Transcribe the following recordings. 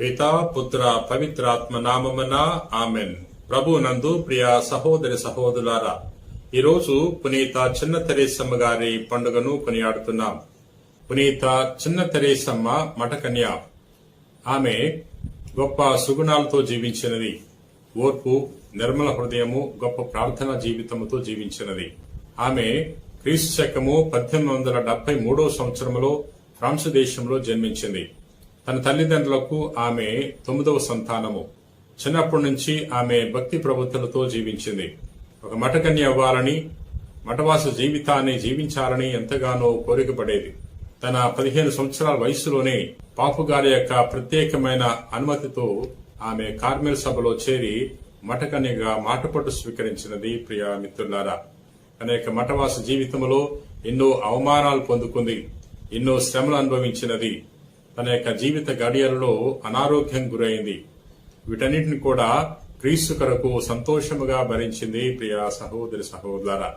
పితా పుత్ర పవిత్రాత్మ నామమున ఆమెన్. ప్రభు నందు ప్రియ సహోదరి సహోదరులారా ఈరోజు పునీత చిన్న తెరేసమ్మ గారి పండుగను కొనియాడుతున్నాం. పునీత చిన్న తెరేసమ్మ మటకన్య ఆమె గొప్ప సుగుణాలతో జీవించినది. ఓర్పు నిర్మల హృదయము గొప్ప ప్రార్థనా జీవితముతో జీవించినది. ఆమె క్రీస్తు శకము పద్దెనిమిది వందల డెబ్బై మూడో సంవత్సరంలో ఫ్రాన్స్ దేశంలో జన్మించింది. తన తల్లిదండ్రులకు ఆమె తొమ్మిదవ సంతానము. చిన్నప్పటి నుంచి ఆమె భక్తి ప్రవృత్తులతో జీవించింది. ఒక మఠకన్య అవ్వాలని మఠవాస జీవితాన్ని జీవించాలని ఎంతగానో కోరికపడేది. తన పదిహేను సంవత్సరాల వయసులోనే పాపుగారి యొక్క ప్రత్యేకమైన అనుమతితో ఆమె కార్మెల్ సభలో చేరి మఠకన్యగా మాటపట్టు స్వీకరించినది ప్రియా మిత్రులారా. అనేక మఠవాస జీవితంలో ఎన్నో అవమానాలు పొందుకుంది ఎన్నో శ్రమలు అనుభవించినది. తన యొక్క జీవిత గడియలలో అనారోగ్యం గురైంది. వీటన్నిటిని కూడా క్రీస్తు కొరకు సంతోషముగా భరించింది ప్రియ సహోదరి సహోదర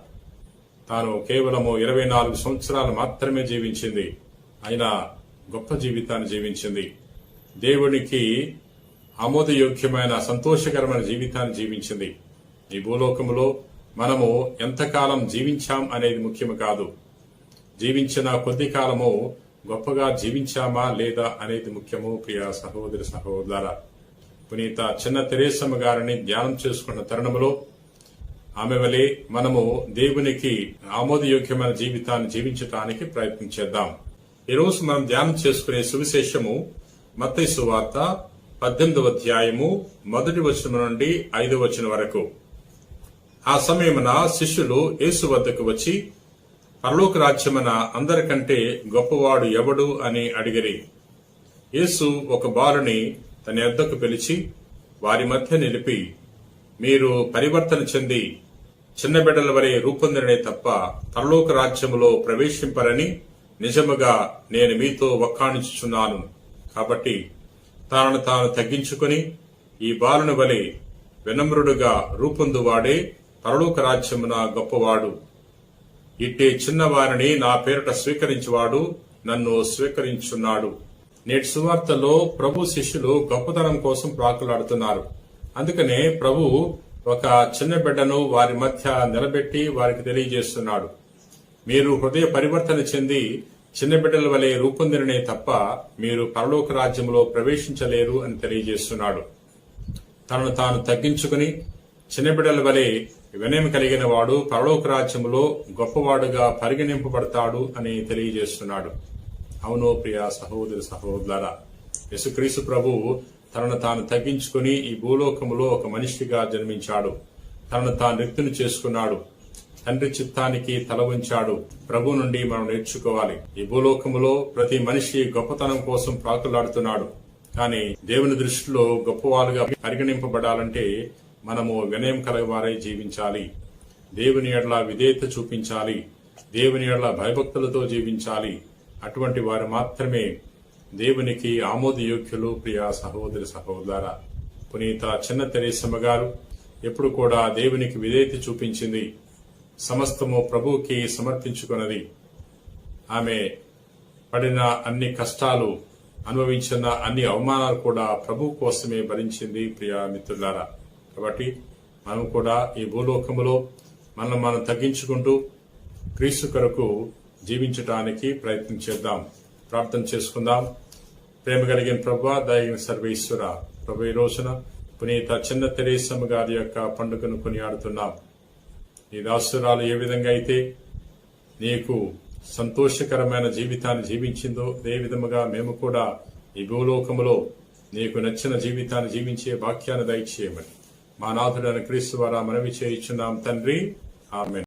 తాను కేవలము ఇరవై నాలుగు సంవత్సరాలు మాత్రమే జీవించింది. అయినా గొప్ప జీవితాన్ని జీవించింది. దేవునికి ఆమోదయోగ్యమైన సంతోషకరమైన జీవితాన్ని జీవించింది. ఈ భూలోకములో మనము ఎంతకాలం జీవించాం అనేది ముఖ్యము కాదు. జీవించిన కొద్ది కాలము గొప్పగా జీవించామా లేదా అనేది ముఖ్యము ప్రియ సహోదరి సహోదర. పునీత చిన్న తెరేసమ్మ గారిని ధ్యానం చేసుకున్న తరుణములో ఆమె వలె మనము దేవునికి ఆమోదయోగ్యమైన జీవితాన్ని జీవించటానికి ప్రయత్నం చేద్దాం. ఈరోజు మనం ధ్యానం చేసుకునే సువిశేషము మత్తైసు సువార్త పద్దెనిమిదవ అధ్యాయము మొదటి వచనం నుండి ఐదవ వచనం వరకు. ఆ సమయమున శిష్యులు యేసు వద్దకు వచ్చి పరలోక రాజ్యమున అందరికంటే గొప్పవాడు ఎవడు అని అడిగిరి. యేసు ఒక బాలుని తన యొద్దకు పిలిచి వారి మధ్య నిలిపి మీరు పరివర్తన చెంది చిన్న బిడ్డల వలె రూపొందిననే తప్ప పరలోక రాజ్యములో ప్రవేశింపరని నిజముగా నేను మీతో వక్కాణించుచున్నాను. కాబట్టి తాను తాను తగ్గించుకుని ఈ బాలుని వలె వినమ్రుడుగా రూపొందువాడే పరలోక రాజ్యమున గొప్పవాడు. ఇట్టే చిన్నవారిని నా పేరిట స్వీకరించువాడు నన్ను స్వీకరించున్నాడు. నేటి సువార్తలో ప్రభు శిష్యులు గొప్పతనం కోసం ప్రాకులాడుతున్నారు. అందుకనే ప్రభు ఒక చిన్న బిడ్డను వారి మధ్య నిలబెట్టి వారికి తెలియజేస్తున్నాడు. మీరు హృదయ పరివర్తన చెంది చిన్న బిడ్డల వలె రూపొందిననే తప్ప మీరు పరలోక రాజ్యంలో ప్రవేశించలేరు అని తెలియజేస్తున్నాడు. తనను తాను తగ్గించుకుని చిన్నబిడ్డల వలె వినయం కలిగిన వాడు పరలోక రాజ్యములో గొప్పవాడుగా పరిగణింపబడతాడు అని తెలియజేస్తున్నాడు. అవును ప్రియ సహోదరి సహోదర యసుక్రీసు ప్రభు తనను తాను తగ్గించుకుని ఈ భూలోకములో ఒక మనిషిగా జన్మించాడు. తనను తాను రిక్తుని చేసుకున్నాడు. తండ్రి చిత్తానికి తల ఉంచాడు ప్రభు నుండి మనం నేర్చుకోవాలి. ఈ భూలోకములో ప్రతి మనిషి గొప్పతనం కోసం ప్రాకులాడుతున్నాడు. కానీ దేవుని దృష్టిలో గొప్పవాళ్ళుగా పరిగణింపబడాలంటే మనము వినయం కలగవారై జీవించాలి. దేవుని ఎడల విధేయత చూపించాలి. దేవుని ఎడల భయభక్తులతో జీవించాలి. అటువంటి వారు మాత్రమే దేవునికి ఆమోదయోగ్యులు ప్రియ సహోదరి సహోదర. పునీత చిన్న తెరేసమ్మ గారు ఎప్పుడు కూడా దేవునికి విధేయత చూపించింది. సమస్తము ప్రభువుకి సమర్పించుకున్నది. ఆమె పడిన అన్ని కష్టాలు అనుభవించిన అన్ని అవమానాలు కూడా ప్రభు కోసమే భరించింది ప్రియా మిత్రులారా. కాబట్టి మనం కూడా ఈ భూలోకములో మనం మనం తగ్గించుకుంటూ క్రీస్తు కొరకు జీవించటానికి ప్రయత్నం చేద్దాం. ప్రార్థన చేసుకుందాం. ప్రేమ కలిగిన ప్రభు దయగిన సర్వేశ్వర ప్రభు ఈ రోజున పునీత చిన్న తెరేసమ్మ గారి యొక్క పండుగను కొనియాడుతున్నాం. నీ దాసురాలు ఏ విధంగా అయితే నీకు సంతోషకరమైన జీవితాన్ని జీవించిందో అదే విధముగా మేము కూడా ఈ భూలోకములో నీకు నచ్చిన జీవితాన్ని జీవించే వాక్యాన్ని దయచేయమని. మా నాథుడైన క్రీస్తు వారా మనవి చేయించున్నాం తండ్రి. ఆమె